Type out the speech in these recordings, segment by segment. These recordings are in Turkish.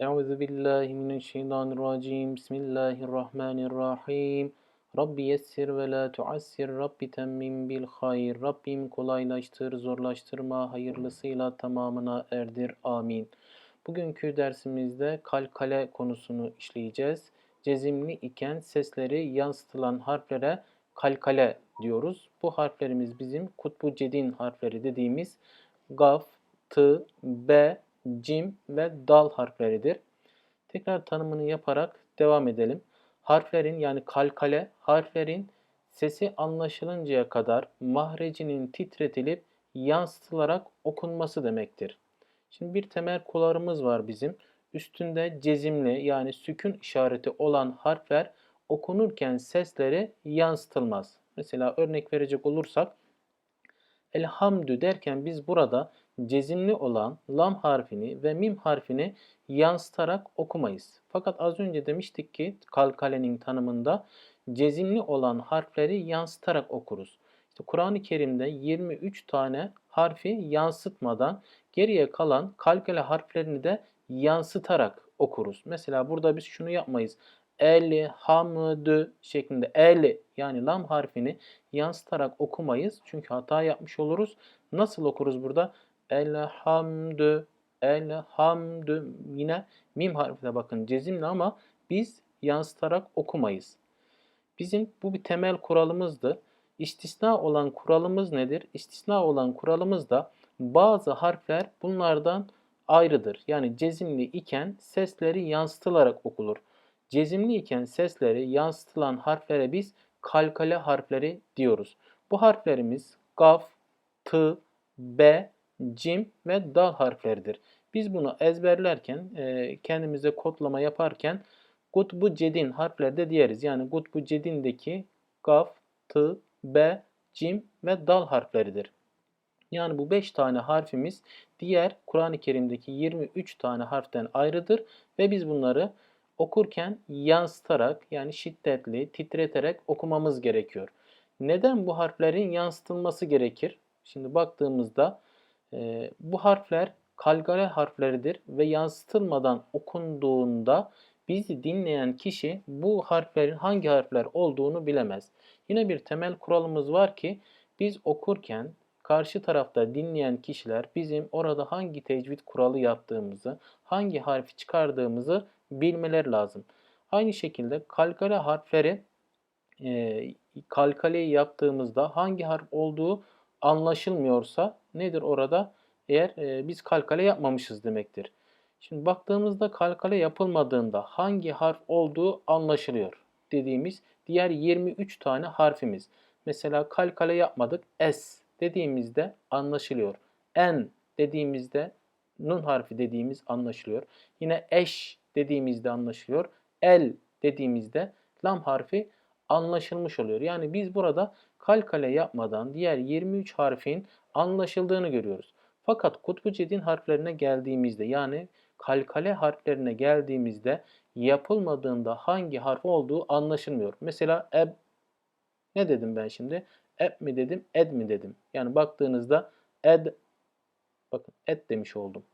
Euzu billahi mineşşeytanirracim. Bismillahirrahmanirrahim. Rabbi yessir ve la tuassir. Rabbi temmim bil hayr. Rabbim kolaylaştır, zorlaştırma, hayırlısıyla tamamına erdir. Amin. Bugünkü dersimizde kalkale konusunu işleyeceğiz. Cezimli iken sesleri yansıtılan harflere kalkale diyoruz. Bu harflerimiz bizim kutbu cedin harfleri dediğimiz gaf, t, b, cim ve dal harfleridir. Tekrar tanımını yaparak devam edelim. Harflerin yani kalkale harflerin sesi anlaşılıncaya kadar mahrecinin titretilip yansıtılarak okunması demektir. Şimdi bir temel kularımız var bizim. Üstünde cezimli yani sükun işareti olan harfler okunurken sesleri yansıtılmaz. Mesela örnek verecek olursak elhamdü derken biz burada cezimli olan lam harfini ve mim harfini yansıtarak okumayız. Fakat az önce demiştik ki kalkalenin tanımında cezimli olan harfleri yansıtarak okuruz. İşte Kur'an-ı Kerim'de 23 tane harfi yansıtmadan geriye kalan kalkale harflerini de yansıtarak okuruz. Mesela burada biz şunu yapmayız. El, hamdü şeklinde el yani lam harfini yansıtarak okumayız. Çünkü hata yapmış oluruz. Nasıl okuruz burada? Elhamdü, elhamdü. Yine mim harfine bakın cezimli ama biz yansıtarak okumayız. Bizim bu bir temel kuralımızdı. İstisna olan kuralımız nedir? İstisna olan kuralımız da bazı harfler bunlardan ayrıdır. Yani cezimli iken sesleri yansıtılarak okulur. Cezimli iken sesleri yansıtılan harflere biz kalkale harfleri diyoruz. Bu harflerimiz gaf, t, b, cim ve dal harfleridir. Biz bunu ezberlerken, e, kendimize kodlama yaparken kutbu cedin harfleri de diyeriz. Yani kutbu cedindeki gaf, t, b, cim ve dal harfleridir. Yani bu 5 tane harfimiz diğer Kur'an-ı Kerim'deki 23 tane harften ayrıdır ve biz bunları okurken yansıtarak yani şiddetli, titreterek okumamız gerekiyor. Neden bu harflerin yansıtılması gerekir? Şimdi baktığımızda e, bu harfler kalgale harfleridir ve yansıtılmadan okunduğunda bizi dinleyen kişi bu harflerin hangi harfler olduğunu bilemez. Yine bir temel kuralımız var ki biz okurken karşı tarafta dinleyen kişiler bizim orada hangi tecvid kuralı yaptığımızı, hangi harfi çıkardığımızı bilmeleri lazım. Aynı şekilde kalkale harfleri e, kalkaleyi yaptığımızda hangi harf olduğu anlaşılmıyorsa nedir orada? Eğer e, biz kalkale yapmamışız demektir. Şimdi baktığımızda kalkale yapılmadığında hangi harf olduğu anlaşılıyor dediğimiz diğer 23 tane harfimiz. Mesela kalkale yapmadık. S dediğimizde anlaşılıyor. N dediğimizde nun harfi dediğimiz anlaşılıyor. Yine eş dediğimizde anlaşılıyor. El dediğimizde lam harfi anlaşılmış oluyor. Yani biz burada kalkale yapmadan diğer 23 harfin anlaşıldığını görüyoruz. Fakat kutbu cedin harflerine geldiğimizde yani kalkale harflerine geldiğimizde yapılmadığında hangi harf olduğu anlaşılmıyor. Mesela eb ne dedim ben şimdi? Eb mi dedim, ed mi dedim? Yani baktığınızda ed bakın ed demiş oldum.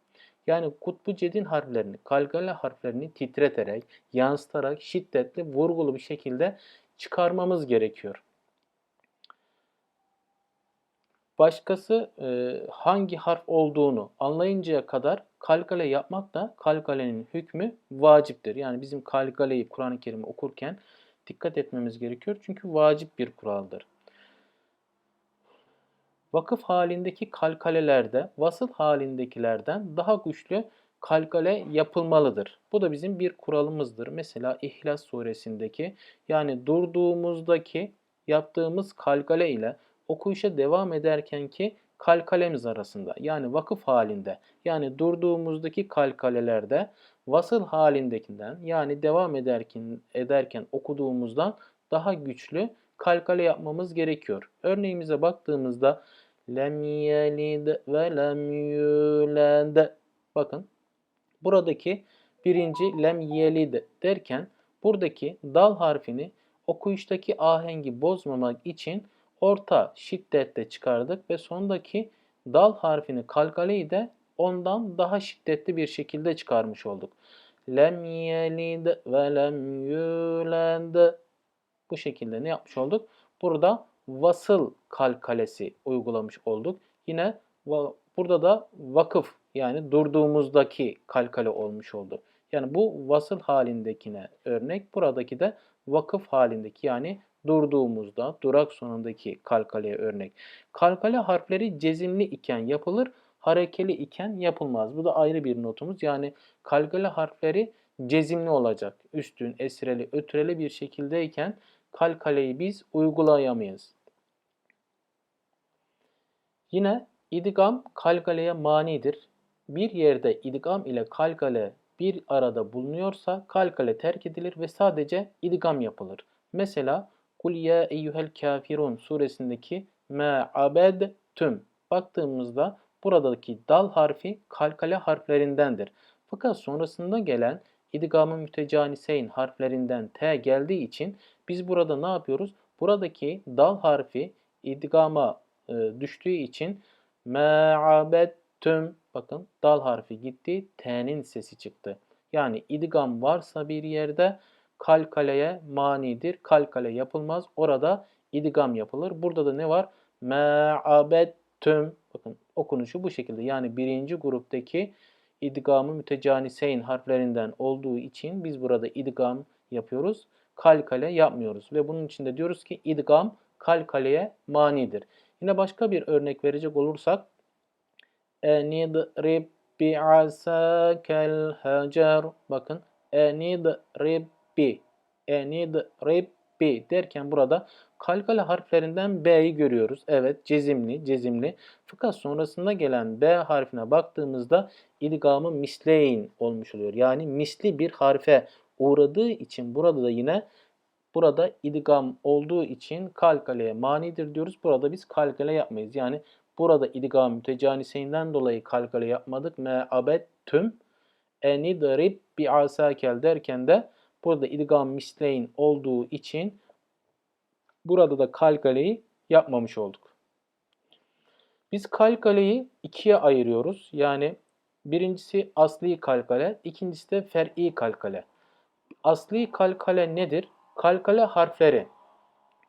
Yani kutbu cedin harflerini, kalkale harflerini titreterek, yansıtarak, şiddetli, vurgulu bir şekilde çıkarmamız gerekiyor. Başkası e, hangi harf olduğunu anlayıncaya kadar kalkale yapmak da kalkalenin hükmü vaciptir. Yani bizim kalkaleyi Kur'an-ı Kerim okurken dikkat etmemiz gerekiyor. Çünkü vacip bir kuraldır. Vakıf halindeki kalkalelerde vasıl halindekilerden daha güçlü kalkale yapılmalıdır. Bu da bizim bir kuralımızdır. Mesela İhlas suresindeki yani durduğumuzdaki yaptığımız kalkale ile okuyuşa devam ederken ki kalkalemiz arasında yani vakıf halinde yani durduğumuzdaki kalkalelerde vasıl halindekinden yani devam ederken, ederken okuduğumuzdan daha güçlü kalkale yapmamız gerekiyor. Örneğimize baktığımızda lem yelid ve lem yulad bakın buradaki birinci lem yelid derken buradaki dal harfini okuyuştaki ahengi bozmamak için orta şiddette çıkardık ve sondaki dal harfini kalkaleyi de ondan daha şiddetli bir şekilde çıkarmış olduk. lem yelid ve lem yulad. Bu şekilde ne yapmış olduk? Burada vasıl kalkalesi uygulamış olduk. Yine burada da vakıf yani durduğumuzdaki kalkale olmuş oldu. Yani bu vasıl halindekine örnek. Buradaki de vakıf halindeki yani durduğumuzda durak sonundaki kalkaleye örnek. Kalkale harfleri cezimli iken yapılır, harekeli iken yapılmaz. Bu da ayrı bir notumuz. Yani kalkale harfleri cezimli olacak. Üstün, esreli, ötreli bir şekildeyken kalkaleyi biz uygulayamayız. Yine idgam kalkaleye manidir. Bir yerde idgam ile kalkale bir arada bulunuyorsa kalkale terk edilir ve sadece idgam yapılır. Mesela Kul ya eyyuhel kafirun suresindeki ma abedtüm baktığımızda buradaki dal harfi kalkale harflerindendir. Fakat sonrasında gelen idgamı mütecaniseyn harflerinden T geldiği için biz burada ne yapıyoruz? Buradaki dal harfi idgama e, düştüğü için me'abettüm bakın dal harfi gitti T'nin sesi çıktı. Yani idgam varsa bir yerde kalkaleye manidir. Kalkale yapılmaz. Orada idgam yapılır. Burada da ne var? Me'abettüm bakın okunuşu bu şekilde. Yani birinci gruptaki idgamı mütecaniseyn harflerinden olduğu için biz burada idgam yapıyoruz. Kalkale yapmıyoruz. Ve bunun için de diyoruz ki idgam kalkaleye manidir. Yine başka bir örnek verecek olursak enidrib bi'asakel hacer bakın enidrib bi enidrib bi derken burada kalkale harflerinden B'yi görüyoruz. Evet cezimli, cezimli. Fakat sonrasında gelen B harfine baktığımızda idgamı misleyn olmuş oluyor. Yani misli bir harfe uğradığı için burada da yine burada idgam olduğu için kalkaleye manidir diyoruz. Burada biz kalkale yapmayız. Yani burada idgam mütecaniseyinden dolayı kalkale yapmadık. Me abet tüm enidrib bi asakel derken de burada idgam misleyn olduğu için burada da kalkaleyi yapmamış olduk. Biz kalkaleyi ikiye ayırıyoruz. Yani birincisi asli kalkale, ikincisi de fer'i kalkale. Asli kalkale nedir? Kalkale harfleri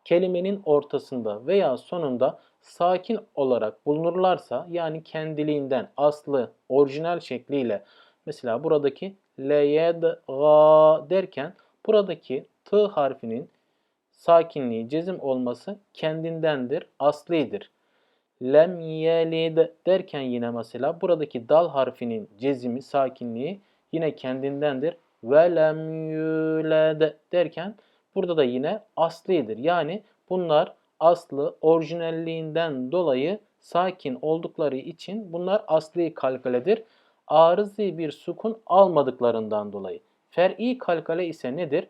kelimenin ortasında veya sonunda sakin olarak bulunurlarsa yani kendiliğinden aslı orijinal şekliyle mesela buradaki leyed ga derken buradaki t harfinin sakinliği cezim olması kendindendir, aslidir. Lem yelid derken yine mesela buradaki dal harfinin cezimi, sakinliği yine kendindendir. Ve lem yuled derken burada da yine aslidir. Yani bunlar aslı orijinalliğinden dolayı sakin oldukları için bunlar asli kalkaledir. Arızi bir sukun almadıklarından dolayı. Fer'i kalkale ise nedir?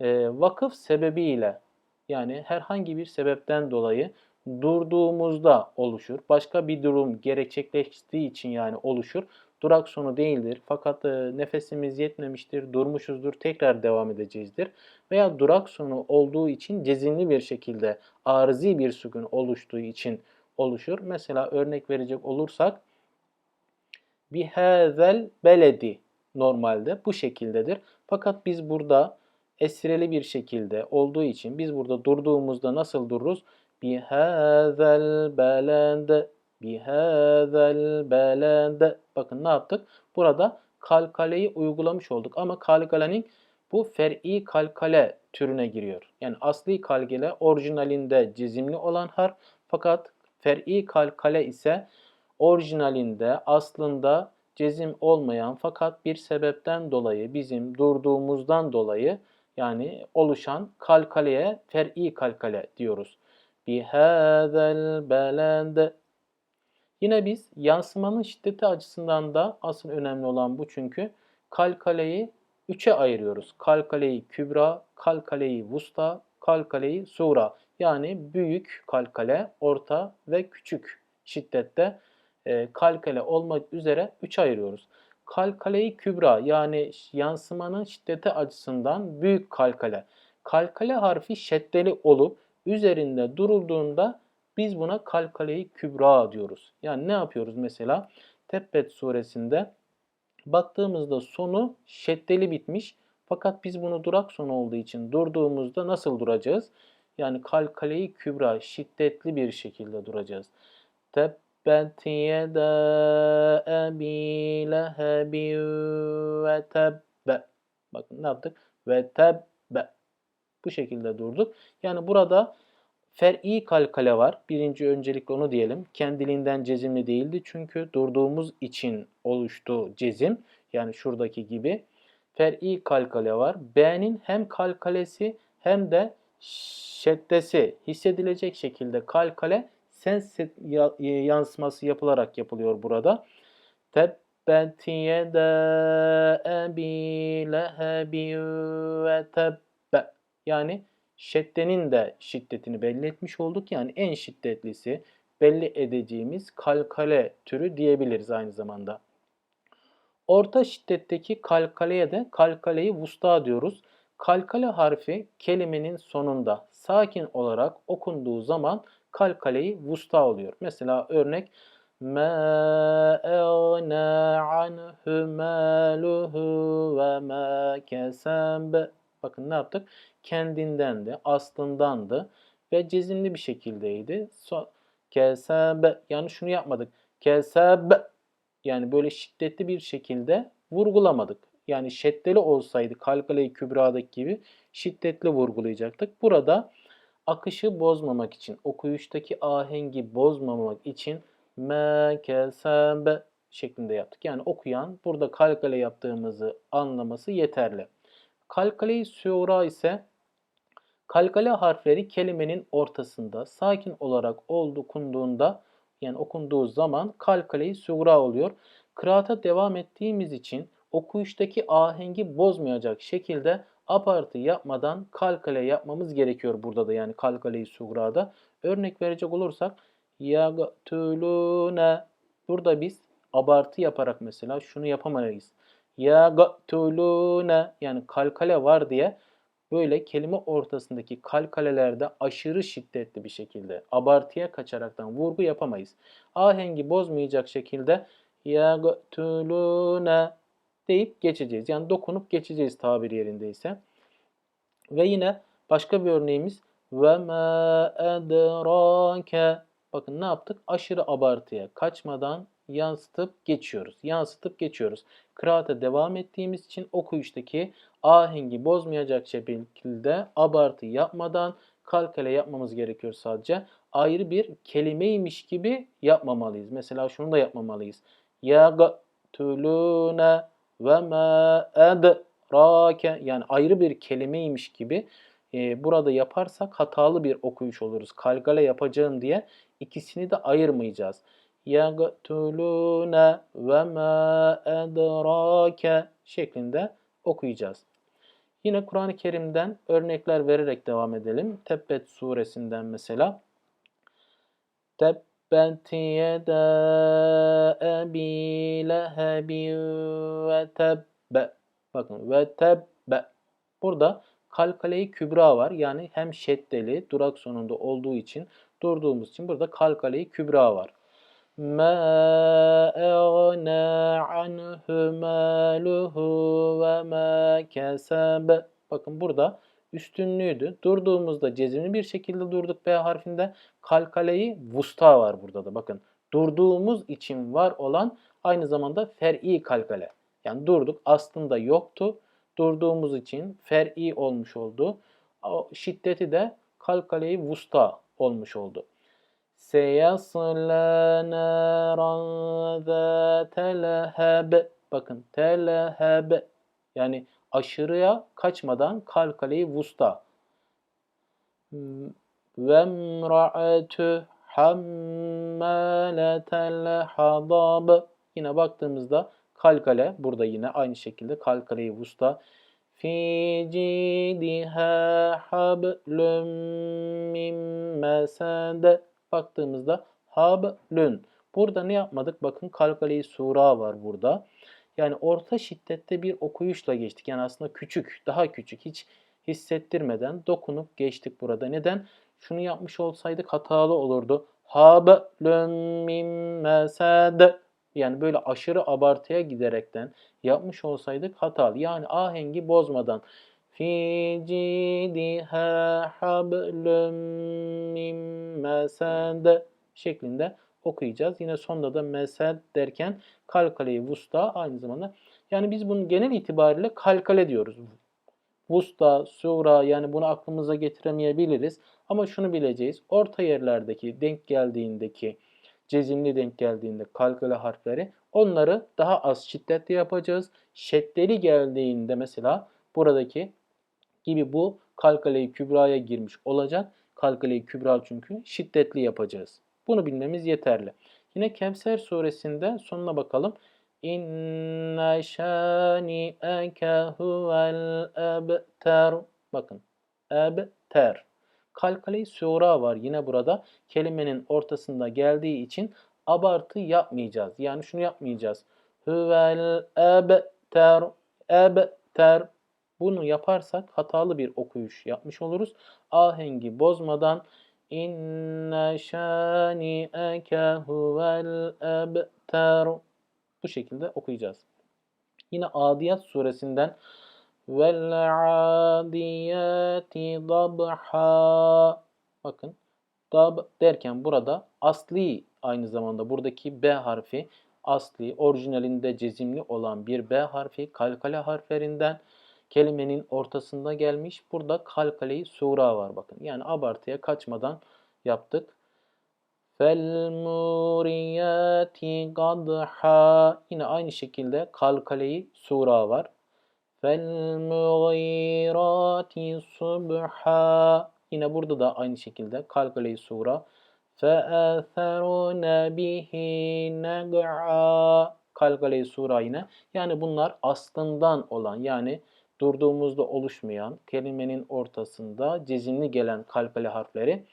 E, vakıf sebebiyle yani herhangi bir sebepten dolayı durduğumuzda oluşur. Başka bir durum gerçekleştiği için yani oluşur. Durak sonu değildir. Fakat e, nefesimiz yetmemiştir, durmuşuzdur, tekrar devam edeceğizdir. Veya durak sonu olduğu için cezimli bir şekilde arızi bir sükun oluştuğu için oluşur. Mesela örnek verecek olursak bihazel beledi normalde bu şekildedir. Fakat biz burada esreli bir şekilde olduğu için biz burada durduğumuzda nasıl dururuz? Bihazel belende bihazel belende bakın ne yaptık? Burada kalkaleyi uygulamış olduk ama kalkalenin bu fer'i kalkale türüne giriyor. Yani asli kalkale orijinalinde cizimli olan harf fakat fer'i kalkale ise orijinalinde aslında cezim olmayan fakat bir sebepten dolayı bizim durduğumuzdan dolayı yani oluşan kalkaleye fer'i kalkale diyoruz. Bihâzel belend. Yine biz yansımanın şiddeti açısından da asıl önemli olan bu çünkü kalkaleyi üçe ayırıyoruz. Kalkaleyi kübra, kalkaleyi vusta, kalkaleyi sura. Yani büyük kalkale, orta ve küçük şiddette e, kalkale olmak üzere üçe ayırıyoruz kalkaleyi kübra yani yansımanın şiddeti açısından büyük kalkale. Kalkale harfi şeddeli olup üzerinde durulduğunda biz buna kalkaleyi kübra diyoruz. Yani ne yapıyoruz mesela? Tebbet suresinde Baktığımızda sonu şeddeli bitmiş. Fakat biz bunu durak sonu olduğu için durduğumuzda nasıl duracağız? Yani kalkaleyi kübra şiddetli bir şekilde duracağız. Tebbet yeda ebi lehebi ve tebbe. Bakın ne yaptık? Ve tebbe. Bu şekilde durduk. Yani burada fer'i kalkale var. Birinci öncelikle onu diyelim. Kendiliğinden cezimli değildi. Çünkü durduğumuz için oluştu cezim. Yani şuradaki gibi. Fer'i kalkale var. B'nin hem kalkalesi hem de şeddesi hissedilecek şekilde kalkale sens yansıması yapılarak yapılıyor burada. Tebbet yeda ebi lehebi ve tebbe. Yani şeddenin de şiddetini belli etmiş olduk. Yani en şiddetlisi belli edeceğimiz kalkale türü diyebiliriz aynı zamanda. Orta şiddetteki kalkaleye de kalkaleyi vusta diyoruz. Kalkale harfi kelimenin sonunda sakin olarak okunduğu zaman kalkaleyi vusta oluyor. Mesela örnek مَا اَغْنَى عَنْهُ مَالُهُ وَمَا كَسَبَ Bakın ne yaptık? Kendindendi, aslındandı ve cezimli bir şekildeydi. So, kesebe yani şunu yapmadık. Kesebe yani böyle şiddetli bir şekilde vurgulamadık. Yani şeddeli olsaydı kalkale-i kübradaki gibi şiddetli vurgulayacaktık. Burada akışı bozmamak için, okuyuştaki ahengi bozmamak için me kesebe şeklinde yaptık. Yani okuyan burada kalkale yaptığımızı anlaması yeterli. Kalkale-i sura ise kalkale harfleri kelimenin ortasında sakin olarak okunduğunda yani okunduğu zaman kalkale-i sura oluyor. Kıraata devam ettiğimiz için okuyuştaki ahengi bozmayacak şekilde apartı yapmadan kalkale yapmamız gerekiyor burada da yani kalkale-i sugrada. Örnek verecek olursak yagtulune burada biz abartı yaparak mesela şunu yapamayız. Yagtulune yani kalkale var diye böyle kelime ortasındaki kalkalelerde aşırı şiddetli bir şekilde abartıya kaçaraktan vurgu yapamayız. Ahengi bozmayacak şekilde yagtulune deyip geçeceğiz. Yani dokunup geçeceğiz tabir yerindeyse. Ve yine başka bir örneğimiz ve ma edrake. Bakın ne yaptık? Aşırı abartıya kaçmadan yansıtıp geçiyoruz. Yansıtıp geçiyoruz. Kıraate devam ettiğimiz için okuyuştaki ahengi bozmayacak şekilde abartı yapmadan kalkale yapmamız gerekiyor sadece. Ayrı bir kelimeymiş gibi yapmamalıyız. Mesela şunu da yapmamalıyız. Yagtulune ve ma edrake yani ayrı bir kelimeymiş gibi e, burada yaparsak hatalı bir okuyuş oluruz. Kalgale yapacağım diye ikisini de ayırmayacağız. Yagtulune ve ma edrake şeklinde okuyacağız. Yine Kur'an-ı Kerim'den örnekler vererek devam edelim. Tebbet suresinden mesela. Teb تبت يدا أبي لهب وتب Bakın ve tebbe. Burada kalkaleyi kübra var. Yani hem şeddeli durak sonunda olduğu için durduğumuz için burada kalkaleyi kübra var. Ma eğna anhu maluhu ve ma kesebe. Bakın burada üstünlüğüydü. Durduğumuzda cezimli bir şekilde durduk B harfinde. Kalkaleyi vusta var burada da. Bakın durduğumuz için var olan aynı zamanda fer'i kalkale. Yani durduk aslında yoktu. Durduğumuz için fer'i olmuş oldu. O şiddeti de kalkaleyi vusta olmuş oldu. Seyasla naran zâteleheb. Bakın teleheb yani aşırıya kaçmadan kalkaleyi vusta. Ve mra'etü hammaletel hadab. Yine baktığımızda kalkale burada yine aynı şekilde kalkaleyi vusta. Fi cidiha hablum min mesed. Baktığımızda hablun. Burada ne yapmadık? Bakın kalkaleyi sura var burada. Yani orta şiddette bir okuyuşla geçtik. Yani aslında küçük, daha küçük hiç hissettirmeden dokunup geçtik burada. Neden? Şunu yapmış olsaydık hatalı olurdu. Hablun min mesed. Yani böyle aşırı abartıya giderekten yapmış olsaydık hatalı. Yani ahengi bozmadan fi cidiha hablum min mesed şeklinde okuyacağız. Yine sonunda da mesed derken kalkaleyi vusta aynı zamanda. Yani biz bunu genel itibariyle kalkale diyoruz. Vusta, sura yani bunu aklımıza getiremeyebiliriz. Ama şunu bileceğiz. Orta yerlerdeki denk geldiğindeki cezimli denk geldiğinde kalkale harfleri onları daha az şiddetli yapacağız. Şeddeli geldiğinde mesela buradaki gibi bu kalkale kübraya girmiş olacak. kalkale kübra çünkü şiddetli yapacağız. Bunu bilmemiz yeterli. Yine Kevser suresinde sonuna bakalım. İnne şani'eke huvel ebter. Bakın. Ebter. Kalkale sura var yine burada. Kelimenin ortasında geldiği için abartı yapmayacağız. Yani şunu yapmayacağız. Huvel ebter. Ebter. Bunu yaparsak hatalı bir okuyuş yapmış oluruz. Ahengi bozmadan İnne şani'eke huvel ebter. Bu şekilde okuyacağız. Yine Adiyat suresinden vel adiyati dabha. Bakın dab derken burada asli aynı zamanda buradaki B harfi asli orijinalinde cezimli olan bir B harfi kalkale harflerinden kelimenin ortasında gelmiş. Burada kalkaleyi sura var bakın. Yani abartıya kaçmadan yaptık. Fel muriyati gadha. Yine aynı şekilde kalkaleyi sura var. Fel mughirati subha. Yine burada da aynı şekilde kalkaleyi sura. فَأَثَرُنَ bihi نَقْعًا Kalkaleyi sura yine. Yani bunlar aslından olan yani durduğumuzda oluşmayan kelimenin ortasında cezimli gelen kalkale harfleri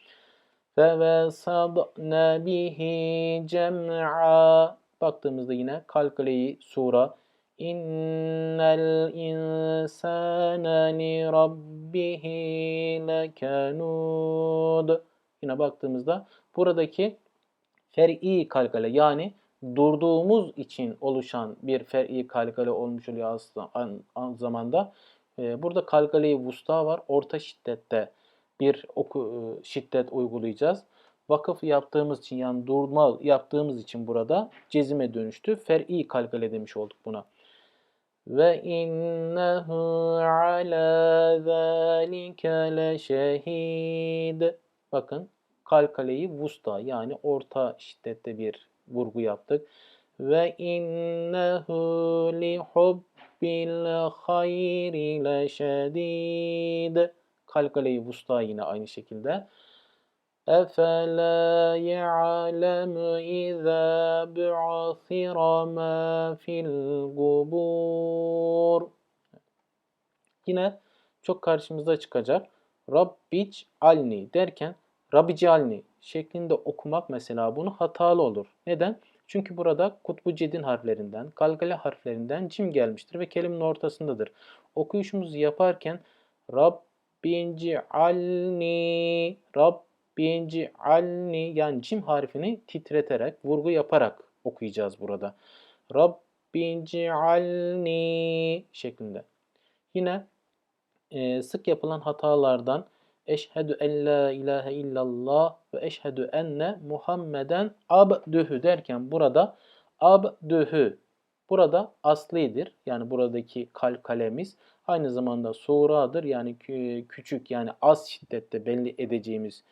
فَوَسَضْنَ bihi cem'a Baktığımızda yine kalkaleyi sura İnnel insane li rabbihi lekanud Yine baktığımızda buradaki fer'i kalkale yani durduğumuz için oluşan bir fer'i kalkale olmuş oluyor aynı zamanda. Ee, burada kalkale-i vusta var. Orta şiddette bir oku, e, şiddet uygulayacağız. Vakıf yaptığımız için yani durma yaptığımız için burada cezime dönüştü. Fer'i kalkale demiş olduk buna. Ve innehu ala zalike leşehid. Bakın kalkaleyi vusta yani orta şiddette bir vurgu yaptık. Ve innehu li hubbil hayri leşedid. Kalkaleyi vusta yine aynı şekilde. أَفَلَا يَعْلَمُ إِذَا بُعْثِرَ مَا فِي الْقُبُورِ Yine çok karşımıza çıkacak. Rabbic alni derken Rabbici alni şeklinde okumak mesela bunu hatalı olur. Neden? Çünkü burada kutbu cedin harflerinden, galgale harflerinden cim gelmiştir ve kelimenin ortasındadır. Okuyuşumuzu yaparken Rabbinci alni, Rabbinci alni yani cim harfini titreterek, vurgu yaparak okuyacağız burada. Rabbinci alni şeklinde. Yine e, sık yapılan hatalardan Eşhedü en la ilahe illallah ve eşhedü enne Muhammeden abdühü derken burada abdühü burada aslidir. Yani buradaki kal kalemiz aynı zamanda suradır. Yani küçük yani az şiddette belli edeceğimiz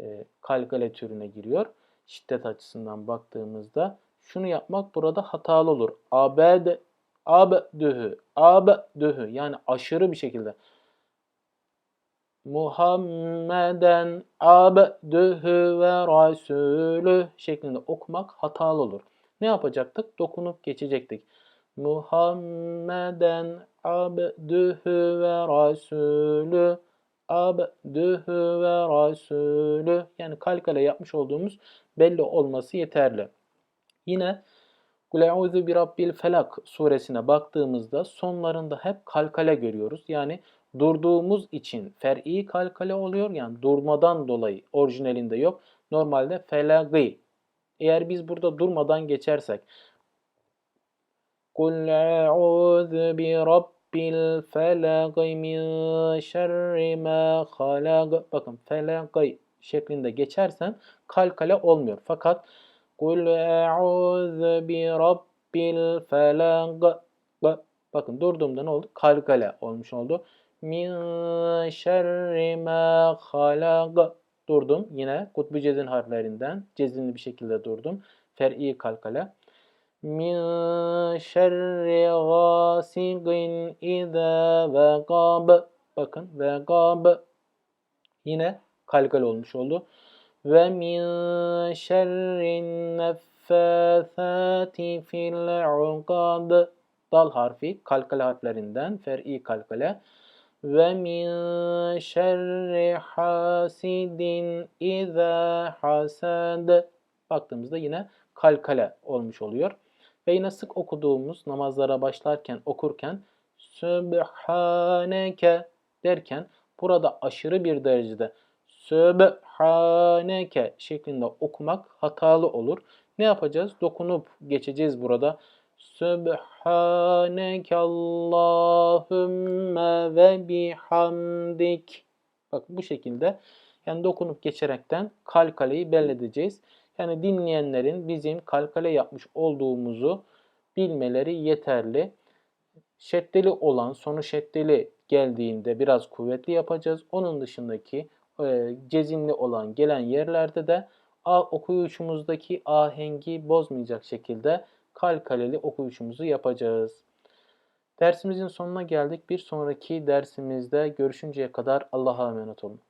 e, kalkale türüne giriyor. Şiddet açısından baktığımızda şunu yapmak burada hatalı olur. Abed abdühü abdühü yani aşırı bir şekilde Muhammeden abdühü ve rasulü şeklinde okumak hatalı olur. Ne yapacaktık? Dokunup geçecektik. Muhammeden abdühü ve rasulü abdühü ve rasulü yani kalkale yapmış olduğumuz belli olması yeterli. Yine Kul bir rabbil felak suresine baktığımızda sonlarında hep kalkale görüyoruz. Yani durduğumuz için fer'i kalkale oluyor. Yani durmadan dolayı orijinalinde yok. Normalde felagi. Eğer biz burada durmadan geçersek Kul a'udhu bi rabbil felak min şerri ma halak. Bakın felak şeklinde geçersen kalkale olmuyor. Fakat Kul a'udhu bi rabbil felak. Bakın durduğumda ne oldu? Kalkale olmuş oldu. Min şerri ma halak. Durdum. Yine kutbu cezin harflerinden cezinli bir şekilde durdum. Fer'i kalkale. Min şerri gasigin iza vegab. Bakın vegab. Yine kalkale olmuş oldu. Ve min şerrin neffâthâti fil. Dal harfi kalkale harflerinden fer'i kalkale. Min şerri hasidin iza hasad. Baktığımızda yine kalkale olmuş oluyor. Ve yine sık okuduğumuz namazlara başlarken okurken Sübhaneke derken burada aşırı bir derecede Sübhaneke şeklinde okumak hatalı olur. Ne yapacağız? Dokunup geçeceğiz burada. Sübhaneke Allahümme ve bihamdik. Bak bu şekilde yani dokunup geçerekten kalkaleyi belledeceğiz. Yani dinleyenlerin bizim kalkale yapmış olduğumuzu bilmeleri yeterli. Şeddeli olan, sonu şeddeli geldiğinde biraz kuvvetli yapacağız. Onun dışındaki e, cezimli olan gelen yerlerde de A okuyuşumuzdaki ahengi bozmayacak şekilde kalkaleli okuyuşumuzu yapacağız. Dersimizin sonuna geldik. Bir sonraki dersimizde görüşünceye kadar Allah'a emanet olun.